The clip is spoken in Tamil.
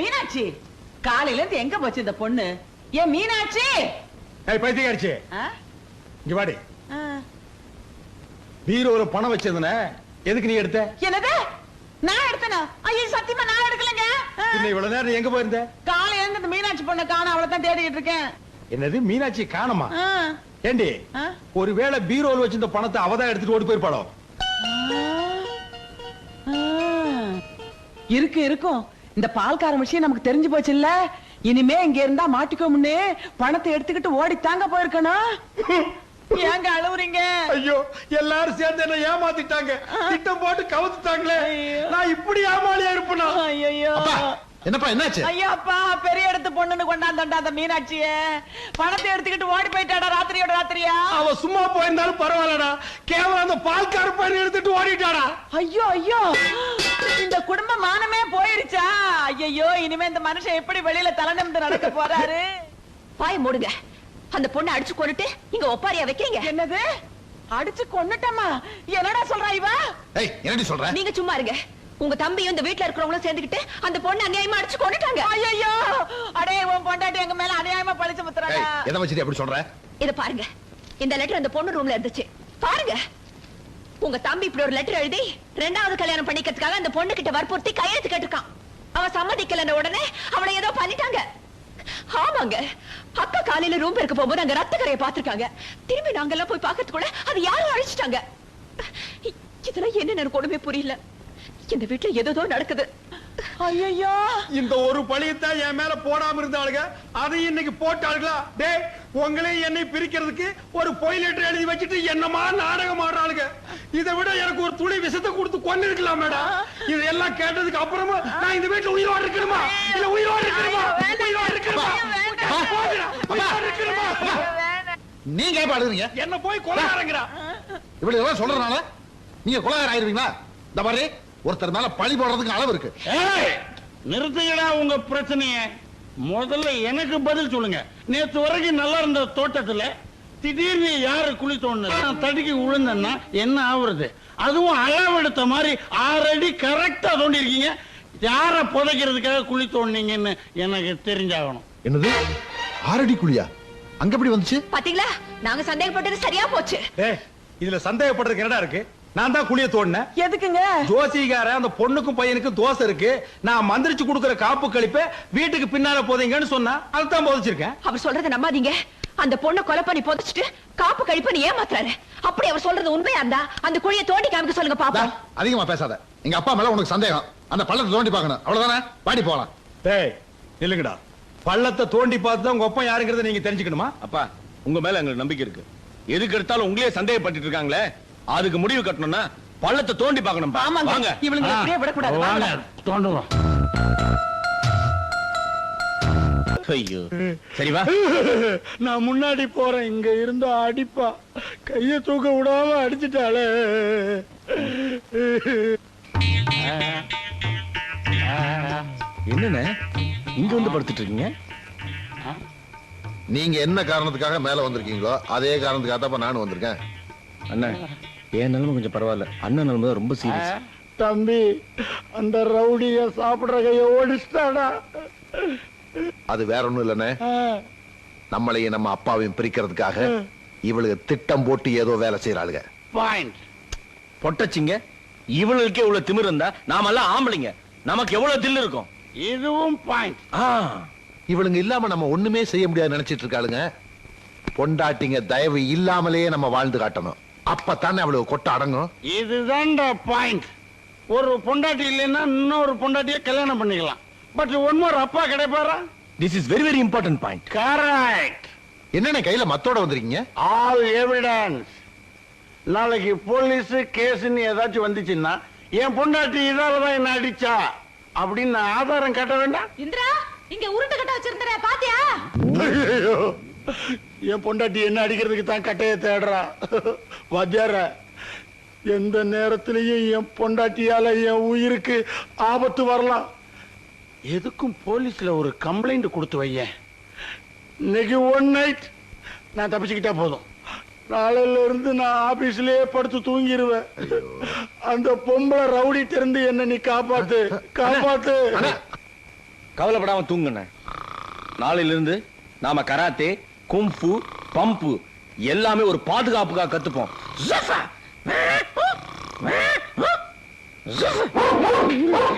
மீனாட்சி காலையில இருந்து எங்க போச்சு இந்த பொண்ணு? ஏன் மீனாட்சி! ஏய் பைத்தியக்காரிச்சி? இங்க வாடி. பீரோல பணம் வச்சிருந்தன எதுக்கு நீ எடுத்த? என்னது? நான் எடுத்தனா? ஐயோ சத்தியமா நான் எடுக்கலங்க. ஆ. இன்னும் இவ்வளவு நேரம் எங்க போயிருந்த? காலையில இருந்து இந்த மீனாட்சி பொண்ணை காணோம் அவளை தான் தேடிட்டு இருக்கேன். என்னது மீனாட்சி காணமா. ஏண்டி? ஒருவேளை பீரோல வச்சிருந்த பணத்தை அவதான் எடுத்துட்டு ஓடி போயிருப்பாளோ. இருக்கு இருக்கும். இந்த பால்கார விஷயம் நமக்கு தெரிஞ்சு போச்சு இல்ல இனிமே இங்க இருந்தா மாட்டிக்கோம்னு பணத்தை எடுத்துக்கிட்டு ஓடி தாங்க போயிருக்கணும். ஏங்க அழுவுறீங்க? ஐயோ எல்லாரும் சேர்ந்து என்ன ஏமாத்திட்டாங்க. திட்டம் போட்டு கவுத்துட்டாங்களே. நான் இப்படி ஏமாளியா இருப்பேனா? ஐயோ என்னப்பா என்னாச்சு? ஐயோ அப்பா பெரிய இடத்து பொண்ணுன்னு கொண்டாந்தண்டா அந்த மீனாட்சிய. பணத்தை எடுத்துக்கிட்டு ஓடி போயிட்டாடா ராத்திரியோட ராத்திரியா? அவ சும்மா போயிருந்தாலும் பரவாயில்லடா. கேவலம் அந்த பால்கார பையன் எடுத்துட்டு ஓடிட்டாடா. ஐயோ ஐயோ. ஐயோ இனிமே இந்த மனுஷன் எப்படி வெளியில தலை நிமிர்ந்து நடக்க போறாரு? வாய மூடுங்க. அந்த பொண்ணை அடிச்சு கொண்டுட்டு இங்க ஒப்பாரியா வைக்கிறீங்க? என்னது? அடிச்சு கொன்னுட்டமா என்னடா சொல்றா இவ? ஏய் என்னடி சொல்ற? நீங்க சும்மா இருங்க. உங்க தம்பியும் இந்த வீட்ல இருக்கிறவங்களும் சேர்ந்துக்கிட்டு அந்த பொண்ணை அநியாயமா அடிச்சு கொண்டுட்டாங்க ஐயோ அடே உன் பொண்டாட்டி எங்க மேல அநியாயமா பழிச்சு முத்துறாடா எதை வச்சுட்டு அப்படி சொல்ற? இத பாருங்க. இந்த லெட்டர் அந்த பொண்ணு ரூம்ல இருந்துச்சு. பாருங்க. உங்க தம்பி இப்படி ஒரு லெட்டர் எழுதி ரெண்டாவது கல்யாணம் பண்ணிக்கிறதுக்காக அந்த பொண்ணு கிட்ட வற்புறுத்தி கையெழுத்து கேட்டிருக்கான். அவ சம்மதிக்கலன்ற உடனே அவளை ஏதோ பண்ணிட்டாங்க. ஆமாங்க. அக்கா காலையில ரூம் இருக்க போகும்போது அங்க ரத்த கரையை பாத்திருக்காங்க திரும்பி நாங்கெல்லாம் போய் பார்க்கறதுக்குள்ள அது யாரும் அழிச்சிட்டாங்க. இதெல்லாம் என்ன எனக்கு புரியல. இந்த வீட்டுல ஏதோ நடக்குது. ஐயோ இந்த ஒரு பழியத்தான் என் மேல போடாம இருந்தாளுங்க அதையும் இன்னைக்கு போட்டாளுங்களா? டேய் உங்களையும் என்னை பிரிக்கிறதுக்கு ஒரு பொய் லெட்டர் எழுதி வச்சுட்டு என்னமா நாடகம் ஆடுறாளுங்க? இதை விட எனக்கு ஒரு துளி விஷத்தை கொடுத்து கொண்டு இருக்கலாம் மேடம். இதெல்லாம் கேட்டதுக்கு அப்புறமா நான் இந்த வீட்டுல உயிரோடு இருக்கணுமா? இல்ல உயிரோடு இருக்கணுமா? உயிரோடு இருக்கணுமா? நீங்க ஏன் பாடுறீங்க என்ன போய் கொலைகாரங்கிறா இப்படி எல்லாம் சொல்றதுனால நீங்க கொலகாரம் ஆயிருவீங்களா இந்த மாதிரி ஒருத்தர் மேல பழி போடுறதுக்கு அளவு இருக்கு. ஏய், நிறுத்துங்கடா உங்க பிரச்சனைய. முதல்ல எனக்கு பதில் சொல்லுங்க. நேத்து வரைக்கும் நல்லா இருந்த தோட்டத்துல திடீர்னு யாரு குழி தோணுது நான் தடுக்கி விழுந்தேன்னா என்ன ஆகுறது அதுவும் அளவெடுத்த மாதிரி ஆறு அடி கரெக்டா தோண்டி இருக்கீங்க யார புதைக்கிறதுக்காக குழி தோண்டிங்கன்னு எனக்கு தெரிஞ்சாகணும். என்னது? ஆரடி குழியா? அங்க எப்படி வந்துச்சு? பாத்தீங்களா? நாங்க சந்தேகப்பட்டது சரியா போச்சு. டேய் இதுல சந்தேகப்படுறதுக்கு என்னடா இருக்கு? நான் தான் குழிய தோண்டினேன். எதுக்குங்க? ஜோசிகார அந்த பொண்ணுக்கும் பையனுக்கும் தோசை இருக்கு. நான் மந்திரிச்சு கொடுக்கிற காப்பு கழிப்ப வீட்டுக்கு பின்னால போதீங்கன்னு சொன்னா அதுதான் போதிச்சிருக்கேன். அவர் சொல்றத நம்பாதீங்க. அந்த பொண்ணை கொலை பண்ணி புதைச்சிட்டு காப்பு கழிப்புன்னு ஏமாத்துறாரு. அப்படி அவர் சொல்றது உண்மையா இருந்தா அந்த குழியை தோண்டி காமிக்க சொல்லுங்க டா, பாப்போம் அதிகமா பேசாத. எங்க அப்பா மேல உனக்கு சந்தேகம். அந்த பள்ளத்தை தோண்டி பார்க்கணும். அவ்வளவுதானே? பாடி போலாம். டேய் நில்லுங்கடா. பள்ளத்தை தோண்டி பார்த்து தான் உங்க ஒப்பம் யாருங்கிறத நீங்க தெரிஞ்சுக்கணுமா? அப்பா உங்க மேல எங்களுக்கு நம்பிக்கை இருக்கு. எதுக்கு எடுத்தாலும் உங்களே சந்தேகப்பட்டு இருக்காங்களே? அதுக்கு முடிவு கட்டணும்னா பள்ளத்தை தோண்டி பார்க்கணும் ஆமாங்க. வாங்க. இவளுங்க இப்படியே விடக்கூடாது. வாங்க. வாங்க. தோண்டுவோம். ஐயோ. சரி வா. நான் முன்னாடி போறேன். இங்க இருந்தா அடிப்பா. கைய தூக்க விடாம அடிச்சிட்டாளே. என்னண்ணே? இங்க வந்து படுத்துட்டு இருக்கீங்க நீங்க என்ன காரணத்துக்காக மேல வந்திருக்கீங்களோ அதே காரணத்துக்காக தான் நானும் வந்திருக்கேன். அண்ணா என் நிலைமை கொஞ்சம் பரவாயில்ல. அண்ணன் நிலைமை தான் ரொம்ப சீரியஸ் தம்பி அந்த ரவுடிய சாப்பிடுற கைய ஓடிச்சிட்டாடா. அது வேற ஒண்ணும் இல்லனே நம்மளையும் நம்ம அப்பாவையும் பிரிக்கிறதுக்காக இவளுக்கு திட்டம் போட்டு ஏதோ வேலை செய்யறாளுங்க. பாயிண்ட் பொட்டச்சிங்க இவளுக்கே இவ்வளவு திமிர் இருந்தா நாமெல்லாம் ஆம்பளைங்க. நமக்கு எவ்வளவு தில் இருக்கும்? இதுவும் பாயிண்ட் ஆ, இவளுங்க இல்லாம நம்ம ஒண்ணுமே செய்ய முடியாது நினைச்சிட்டு இருக்காளுங்க. பொண்டாட்டிங்க தயவு இல்லாமலேயே நம்ம வாழ்ந்து காட்டணும். அப்பத்தானே அவளுக்கு கொட்ட அடங்கும்? இதுதான்டா பாயிண்ட் ஒரு பொண்டாட்டி இல்லைன்னா இன்னொரு பொண்டாட்டிய கல்யாணம் பண்ணிக்கலாம். பட் ஒன் மோர் அப்பா கிடைப்பாரா? This is very very important point. Correct என்னென்ன கையில மத்தோட வந்திருக்கீங்க? ஆல் எவிடன்ஸ் நாளைக்கு போலீஸ் கேஸ்னு ஏதாச்சும் வந்துச்சுன்னா என் பொண்டாட்டி இதாலதான் என்ன அடிச்சா? அப்படின்னு நான் ஆதாரம் கட்ட வேண்டாம். இந்திரா இங்க உருட்டு கட்ட வச்சிருந்தற பாத்தியா? ஐயோ என் பொண்டாட்டி என்ன அடிக்கிறதுக்கு தான் கட்டைய தேடுறா. வாத்தியார எந்த நேரத்திலையும் என் பொண்டாட்டியால என் உயிருக்கு ஆபத்து வரலாம். எதுக்கும் போலீஸ்ல ஒரு கம்ப்ளைண்ட் கொடுத்து வையேன். இன்னைக்கு ஒன் நைட் நான் தப்பிச்சுக்கிட்டா போதும். நாளையில இருந்து நான் ஆபீஸ்லயே படுத்து தூங்கிடுவேன் அந்த பொம்பளை ரவுடி திறந்து என்ன நீ காப்பாத்து காப்பாத்து. கவலைப்படாம தூங்குண்ணே. நாளையில இருந்து நாம கராத்தே கும்பு பம்பு எல்லாமே ஒரு பாதுகாப்புக்காக கத்துப்போம் ஜஃபா!